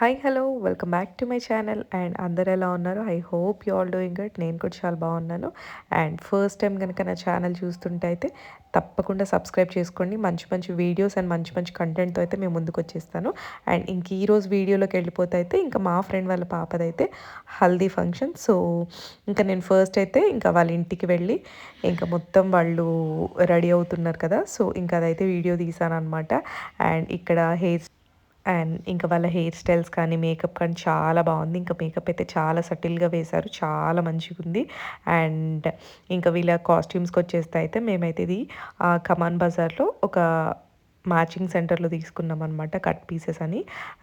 Hi hello welcome back to my channel and అందరు ఎలా ఉన్నారు? I hope you all doing good నేను కూడా చాలా బాగున్నాను. అండ్ ఫస్ట్ టైం కనుక నా ఛానల్ చూస్తుంటే అయితే తప్పకుండా సబ్స్క్రైబ్ చేసుకోండి. మంచి మంచి వీడియోస్ అండ్ మంచి మంచి కంటెంట్తో అయితే మేము ముందుకు వచ్చేస్తాను. అండ్ ఇంక ఈరోజు వీడియోలోకి వెళ్ళిపోతే అయితే ఇంకా మా ఫ్రెండ్ వాళ్ళ పాపదైతే హల్దీ ఫంక్షన్ సో ఇంకా నేను ఫస్ట్ అయితే ఇంకా వాళ్ళ ఇంటికి వెళ్ళి ఇంకా మొత్తం వాళ్ళు రెడీ అవుతున్నారు కదా. సో ఇంకా అదైతే వీడియో తీసాను అనమాట అండ్ ఇక్కడ హెయిర్ అండ్ ఇంకా వాళ్ళ హెయిర్ స్టైల్స్ కానీ మేకప్ కానీ చాలా బాగుంది. ఇంకా మేకప్ అయితే చాలా సటిల్గా వేశారు. చాలా మంచిగా ఉంది. అండ్ ఇంకా వీళ్ళ కాస్ట్యూమ్స్కి వచ్చేస్తే అయితే మేమైతే ఇది కమాన్ బజార్లో ఒక మ్యాచింగ్ సెంటర్లో తీసుకున్నాం అనమాట కట్ పీసెస్ అని.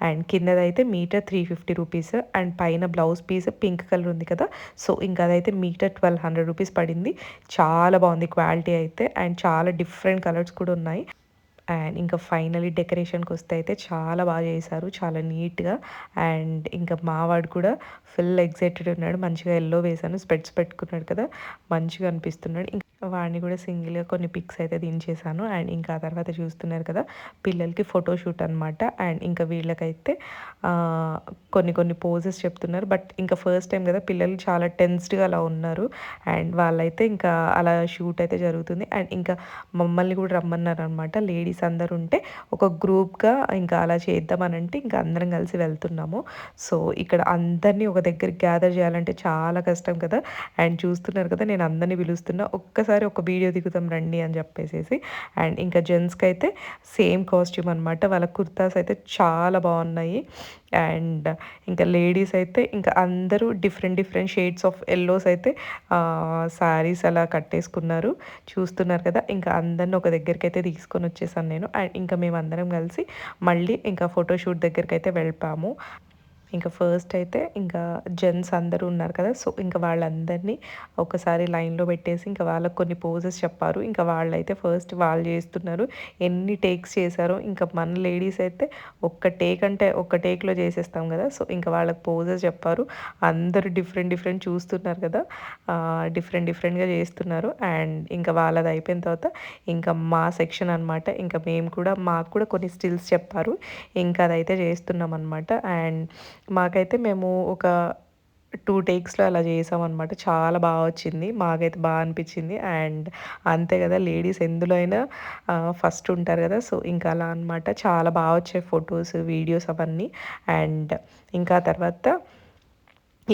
And కిందదైతే meter three fifty rupees and పైన బ్లౌజ్ పీస్ పింక్ కలర్ ఉంది కదా. సో ఇంకా అదైతే మీటర్ ట్వెల్వ్ హండ్రెడ్ రూపీస్ పడింది. చాలా బాగుంది క్వాలిటీ అయితే అండ్ చాలా డిఫరెంట్ కలర్స్ కూడా ఉన్నాయి. అండ్ ఇంకా ఫైనలీ డెకరేషన్కి వస్తే అయితే చాలా బాగా చేశారు చాలా నీట్గా. అండ్ ఇంకా మావాడు కూడా ఫుల్ ఎగ్జైటెడ్ ఉన్నాడు మంచిగా ఎల్లో వేశాను స్పెట్స్ పెట్టుకున్నాడు కదా మంచిగా అనిపిస్తున్నాడు. ఇంకా వాడిని కూడా సింగిల్గా కొన్ని పిక్స్ అయితే దించేసాను అండ్ ఇంకా ఆ తర్వాత చూస్తున్నారు కదా పిల్లలకి ఫోటోషూట్ అనమాట అండ్ ఇంకా వీళ్ళకైతే కొన్ని కొన్ని పోజెస్ చెప్తున్నారు. బట్ ఇంకా ఫస్ట్ టైం కదా పిల్లలు చాలా టెన్స్డ్గా అలా ఉన్నారు. అండ్ వాళ్ళైతే ఇంకా అలా షూట్ అయితే జరుగుతుంది. అండ్ ఇంకా మమ్మల్ని కూడా రమ్మన్నారు అనమాట లేడీస్ అందరు ఉంటే ఒక గ్రూప్గా ఇంకా అలా చేద్దామని అంటే ఇంకా అందరం కలిసి వెళ్తున్నాము. సో ఇక్కడ అందరినీ ఒక దగ్గర గ్యాదర్ చేయాలంటే చాలా కష్టం కదా. అండ్ చూస్తున్నారు కదా నేను అందరినీ పిలుస్తున్నా. ఒక్క ఒక్కసారి ఒక వీడియో దిగుతాం రండి అని చెప్పేసేసి. అండ్ ఇంకా జెంట్స్కి అయితే సేమ్ కాస్ట్యూమ్ అనమాట వాళ్ళ కుర్తాస్ అయితే చాలా బాగున్నాయి. అండ్ ఇంకా లేడీస్ అయితే ఇంకా అందరూ different different shades of yellows అయితే శారీస్ అలా కట్టేసుకున్నారు. చూస్తున్నారు కదా ఇంకా అందరిని ఒక దగ్గరికి అయితే తీసుకొని వచ్చేసాను నేను. అండ్ ఇంకా మేము అందరం కలిసి మళ్ళీ ఇంకా ఫోటోషూట్ దగ్గరికి అయితే వెళ్ళిపాము ఇంకా ఫస్ట్ అయితే ఇంకా జెంట్స్ అందరూ ఉన్నారు కదా సో ఇంకా వాళ్ళందరినీ ఒకసారి లైన్లో పెట్టేసి ఇంకా వాళ్ళకి కొన్ని పోజెస్ చెప్పారు. ఇంకా వాళ్ళైతే ఫస్ట్ వాళ్ళు చేస్తున్నారు ఎన్ని టేక్స్ చేశారో ఇంకా మన లేడీస్ అయితే ఒక్క టేక్ అంటే ఒక్క టేక్లో చేసేస్తాం కదా సో ఇంకా వాళ్ళకి పోజెస్ చెప్పారు. అందరూ డిఫరెంట్ డిఫరెంట్ చూస్తున్నారు కదా డిఫరెంట్ డిఫరెంట్గా చేస్తున్నారు. అండ్ ఇంకా వాళ్ళది అయిపోయిన తర్వాత ఇంకా మా సెక్షన్ అనమాట ఇంకా మేము కూడా మాకు కూడా కొన్ని స్టిల్స్ చెప్పారు. ఇంకా అదైతే చేస్తున్నాం అనమాట అండ్ మాకైతే మేము ఒక టూ టేక్స్లో అలా చేసామన్నమాట. చాలా బాగా వచ్చింది. మాకైతే బాగా అనిపించింది. అండ్ అంతే కదా లేడీస్ ఎందులో అయినా ఫస్ట్ ఉంటారు కదా. సో ఇంకా అలా అనమాట చాలా బాగా వచ్చాయి ఫొటోస్ వీడియోస్ అవన్నీ. అండ్ ఇంకా తర్వాత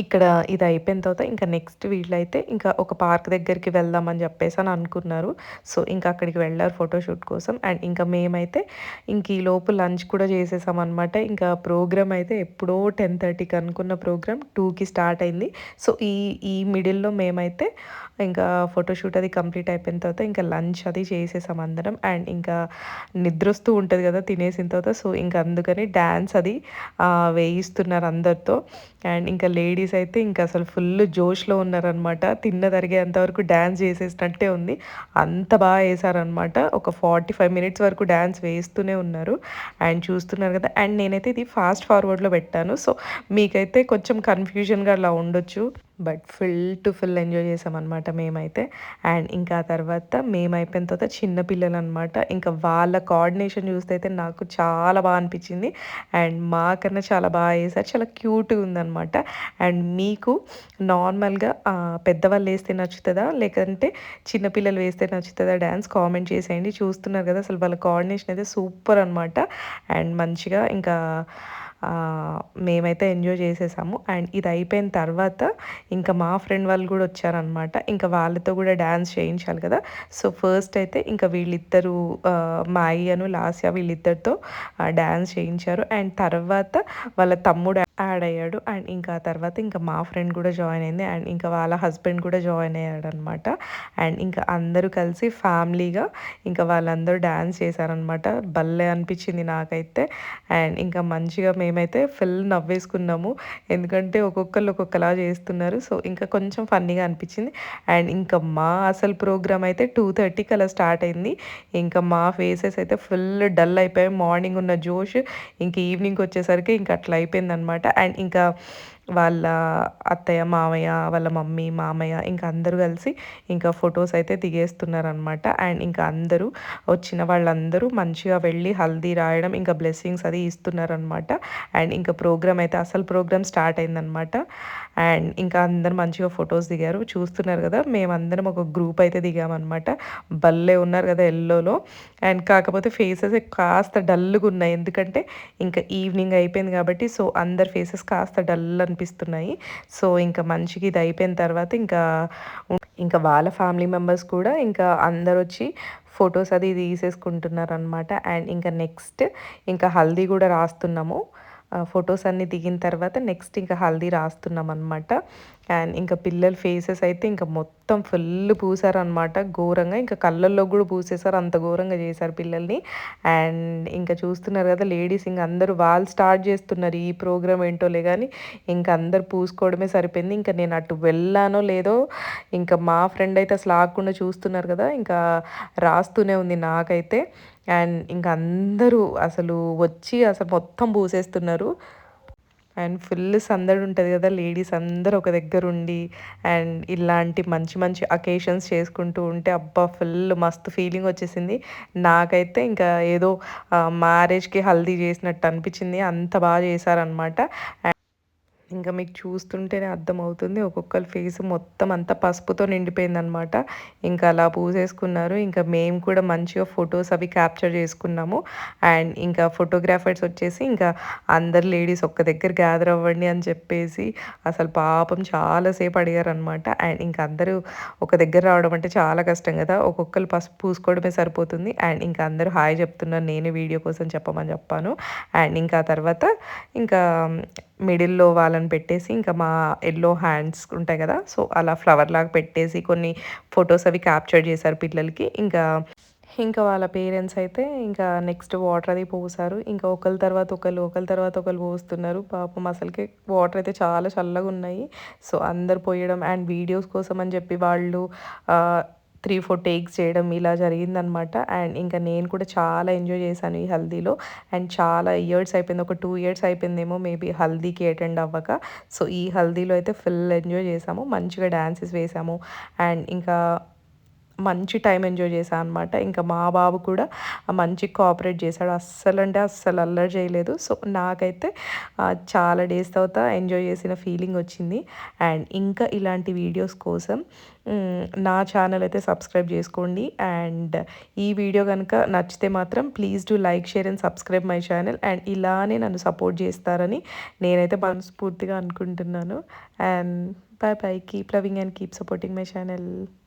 ఇక్కడ ఇది అయిపోయిన తర్వాత ఇంకా నెక్స్ట్ వీళ్ళైతే ఇంకా ఒక పార్క్ దగ్గరికి వెళ్దామని చెప్పేసి అని అనుకున్నారు. సో ఇంకా అక్కడికి వెళ్ళారు ఫోటోషూట్ కోసం. అండ్ ఇంకా మేమైతే ఇంక ఈ లోపు లంచ్ కూడా చేసేసాం అనమాట ఇంకా ప్రోగ్రామ్ అయితే ఎప్పుడో టెన్ థర్టీకి అనుకున్న ప్రోగ్రామ్ టూకి స్టార్ట్ అయింది. సో ఈ ఈ మిడిల్లో మేమైతే ఇంకా ఫోటోషూట్ అది కంప్లీట్ అయిపోయిన తర్వాత ఇంకా లంచ్ అది చేసేసాం అందరం. అండ్ ఇంకా నిద్రొస్తూ ఉంటుంది కదా తినేసిన తర్వాత. సో ఇంకా అందుకని డ్యాన్స్ అది వేయిస్తున్నారు అందరితో. అండ్ ఇంకా లేడీస్ అయితే ఇంకా అసలు ఫుల్ జోష్లో ఉన్నారనమాట తిన్న తరిగేంతవరకు డ్యాన్స్ చేసేసినట్టే ఉంది. అంత బాగా వేసారనమాట ఒక ఫార్టీ ఫైవ్ మినిట్స్ వరకు డ్యాన్స్ వేస్తూనే ఉన్నారు. అండ్ చూస్తున్నారు కదా. అండ్ నేనైతే ఇది ఫాస్ట్ ఫార్వర్డ్లో పెట్టాను. సో మీకైతే కొంచెం కన్ఫ్యూజన్గా అలా ఉండొచ్చు. But full to full enjoy చేసామన్నమాట మేమైతే. అండ్ ఇంకా తర్వాత మేము అయిపోయిన తర్వాత చిన్నపిల్లలు అనమాట ఇంకా వాళ్ళ కోఆర్డినేషన్ చూస్తే అయితే నాకు చాలా బాగా అనిపించింది. అండ్ మాకన్నా చాలా బాగా వేసారు చాలా క్యూట్గా ఉందన్నమాట. అండ్ మీకు నార్మల్గా పెద్దవాళ్ళు వేస్తే నచ్చుతుందా? లేకంటే చిన్నపిల్లలు వేస్తే నచ్చుతుందా? డ్యాన్స్ కామెంట్ చేసేయండి. చూస్తున్నారు కదా అసలు వాళ్ళ కోఆర్డినేషన్ అయితే సూపర్ అనమాట అండ్ మంచిగా ఇంకా మేమైతే ఎంజాయ్ చేసేసాము. అండ్ ఇది అయిపోయిన తర్వాత ఇంకా మా ఫ్రెండ్ వాళ్ళు కూడా వచ్చారనమాట ఇంకా వాళ్ళతో కూడా డ్యాన్స్ చేయించాలి కదా. సో ఫస్ట్ అయితే ఇంకా వీళ్ళిద్దరూ మాయి అను లాస్యా వీళ్ళిద్దరితో డ్యాన్స్ చేయించారు. అండ్ తర్వాత వాళ్ళ తమ్ముడు యాడ్ అయ్యాడు. అండ్ ఇంకా తర్వాత ఇంకా మా ఫ్రెండ్ కూడా జాయిన్ అయింది. అండ్ ఇంకా వాళ్ళ హస్బెండ్ కూడా జాయిన్ అయ్యాడు అనమాట అండ్ ఇంకా అందరూ కలిసి ఫ్యామిలీగా ఇంకా వాళ్ళందరూ డ్యాన్స్ చేశారనమాట. భలే అనిపించింది నాకైతే. అండ్ ఇంకా మంచిగా మేమైతే ఫుల్ నవ్వేసుకున్నాము. ఎందుకంటే ఒక్కొక్కరు ఒక్కొక్కలా చేస్తున్నారు. సో ఇంకా కొంచెం ఫన్నీగా అనిపించింది. అండ్ ఇంకా మా అసలు ప్రోగ్రామ్ అయితే టూ థర్టీకి అలా స్టార్ట్ అయింది. ఇంకా మా ఫేసెస్ అయితే ఫుల్ డల్ అయిపోయాయి. మార్నింగ్ ఉన్న జోష్ ఇంక ఈవినింగ్ వచ్చేసరికి ఇంకా అట్లా అయిపోయింది అనమాట అనమాట అండ్ ఇంకా వాళ్ళ అత్తయ్య మామయ్య వాళ్ళ మమ్మీ మామయ్య ఇంకా అందరూ కలిసి ఇంకా ఫొటోస్ అయితే దిగేస్తున్నారనమాట అండ్ ఇంకా అందరూ వచ్చిన వాళ్ళందరూ మంచిగా వెళ్ళి హల్దీ రాయడం ఇంకా బ్లెస్సింగ్స్ అది ఇస్తున్నారనమాట అండ్ ఇంకా ప్రోగ్రామ్ అయితే అసలు ప్రోగ్రామ్ స్టార్ట్ అయిందనమాట అండ్ ఇంకా అందరు మంచిగా ఫొటోస్ దిగారు. చూస్తున్నారు కదా మేమందరం ఒక గ్రూప్ అయితే దిగామన్నమాట. భలే ఉన్నారు కదా ఎల్లోలో. అండ్ కాకపోతే ఫేసెస్ కాస్త డల్గా ఉన్నాయి ఎందుకంటే ఇంకా ఈవినింగ్ అయిపోయింది కాబట్టి సో అందరి ఫేసెస్ కాస్త డల్ అనిపిస్తున్నాయి సో ఇంకా మంచిగా ఇది అయిపోయిన తర్వాత ఇంకా ఇంకా వాళ్ళ ఫ్యామిలీ మెంబర్స్ కూడా ఇంకా అందరు వచ్చి ఫొటోస్ అది తీసేసుకుంటున్నారు అనమాట అండ్ ఇంకా నెక్స్ట్ ఇంకా హల్దీ కూడా రాస్తున్నాము. ఫొటోస్ అన్నీ దిగిన తర్వాత నెక్స్ట్ ఇంకా హల్దీ రాస్తున్నాం అనమాట అండ్ ఇంకా పిల్లల ఫేసెస్ అయితే ఇంకా మొత్తం ఫుల్ పూసారనమాట ఘోరంగా ఇంకా కళ్ళల్లో కూడా పూసేసారు. అంత ఘోరంగా చేశారు పిల్లల్ని. అండ్ ఇంకా చూస్తున్నారు కదా లేడీస్ ఇంకా అందరూ వాళ్ళు స్టార్ట్ చేస్తున్నారు ఈ ప్రోగ్రామ్ ఏంటోలే కానీ ఇంకా అందరు పూసుకోవడమే సరిపోయింది. ఇంకా నేను అటు వెళ్ళానో లేదో ఇంకా మా ఫ్రెండ్ అయితే అసలు ఆగకుండా చూస్తున్నారు కదా. ఇంకా రాస్తూనే ఉంది నాకైతే. అండ్ ఇంకా అందరూ అసలు వచ్చి అసలు మొత్తం పూసేస్తున్నారు. అండ్ ఫుల్ సందడి ఉంటుంది కదా లేడీస్ అందరూ ఒక దగ్గర ఉండి అండ్ ఇలాంటి మంచి మంచి అకేషన్స్ చేసుకుంటూ ఉంటే అబ్బా ఫుల్ మస్తు ఫీలింగ్ వచ్చేసింది. నాకైతే ఇంకా ఏదో మ్యారేజ్కి హల్దీ చేసినట్టు అనిపించింది. అంత బాగా చేశారనమాట ఇంకా మీకు చూస్తుంటేనే అర్థమవుతుంది. ఒక్కొక్కరి ఫేస్ మొత్తం అంతా పసుపుతో నిండిపోయిందనమాట ఇంకా అలా పూసేసుకున్నారు ఇంకా మేము కూడా మంచిగా ఫొటోస్ అవి క్యాప్చర్ చేసుకున్నాము. అండ్ ఇంకా ఫోటోగ్రాఫర్స్ వచ్చేసి ఇంకా అందరు లేడీస్ ఒక్క దగ్గర గ్యాదర్ అవ్వండి అని చెప్పేసి అసలు పాపం చాలాసేపు అడిగారు అనమాట అండ్ ఇంకా అందరూ ఒక దగ్గర రావడం అంటే చాలా కష్టం కదా. ఒక్కొక్కరు పసుపు పూసుకోవడమే సరిపోతుంది. అండ్ ఇంకా అందరూ హాయ్ చెప్తున్నారు. నేను వీడియో కోసం చెప్పమని చెప్పాను. అండ్ ఇంకా తర్వాత ఇంకా మిడిల్లో వాళ్ళని పెట్టేసి ఇంకా మా ఎల్లో హ్యాండ్స్ ఉంటాయి కదా సో అలా ఫ్లవర్ లాగా పెట్టేసి కొన్ని ఫొటోస్ అవి క్యాప్చర్ చేశారు పిల్లలకి. ఇంకా ఇంకా వాళ్ళ పేరెంట్స్ అయితే ఇంకా నెక్స్ట్ వాటర్ అది పోసారు. ఇంకా ఒకరి తర్వాత ఒకరు ఒకరి తర్వాత ఒకరు పోస్తున్నారు. పాపం అసలుకి వాటర్ అయితే చాలా చల్లగా ఉన్నాయి. సో అందరు పోయడం అండ్ వీడియోస్ కోసం అని చెప్పి వాళ్ళు త్రీ ఫోర్ టేక్స్ చేయడం ఇలా జరిగిందనమాట. అండ్ ఇంకా నేను కూడా చాలా ఎంజాయ్ చేశాను ఈ హల్దీలో. అండ్ చాలా ఇయర్స్ అయిపోయింది ఒక టూ ఇయర్స్ అయిపోయిందేమో మేబీ హల్దీకి అటెండ్ అవ్వక. సో ఈ హల్దీలో అయితే ఫుల్ ఎంజాయ్ చేసాము మంచిగా డ్యాన్సెస్ వేసాము అండ్ ఇంకా మంచి టైం ఎంజాయ్ చేశాను అనమాట ఇంకా మా బాబు కూడా మంచి కోఆపరేట్ చేశాడు. అస్సలు అంటే అస్సలు అల్లరి చేయలేదు. సో నాకైతే చాలా డేస్ తర్వాత ఎంజాయ్ చేసిన ఫీలింగ్ వచ్చింది. అండ్ ఇంకా ఇలాంటి వీడియోస్ కోసం నా ఛానల్ అయితే సబ్స్క్రైబ్ చేసుకోండి. అండ్ ఈ వీడియో కనుక నచ్చితే మాత్రం please do like share and subscribe my channel. And ఇలానే నన్ను సపోర్ట్ చేస్తారని నేనైతే మనస్ఫూర్తిగా అనుకుంటున్నాను. And bye bye keep loving and keep supporting my channel.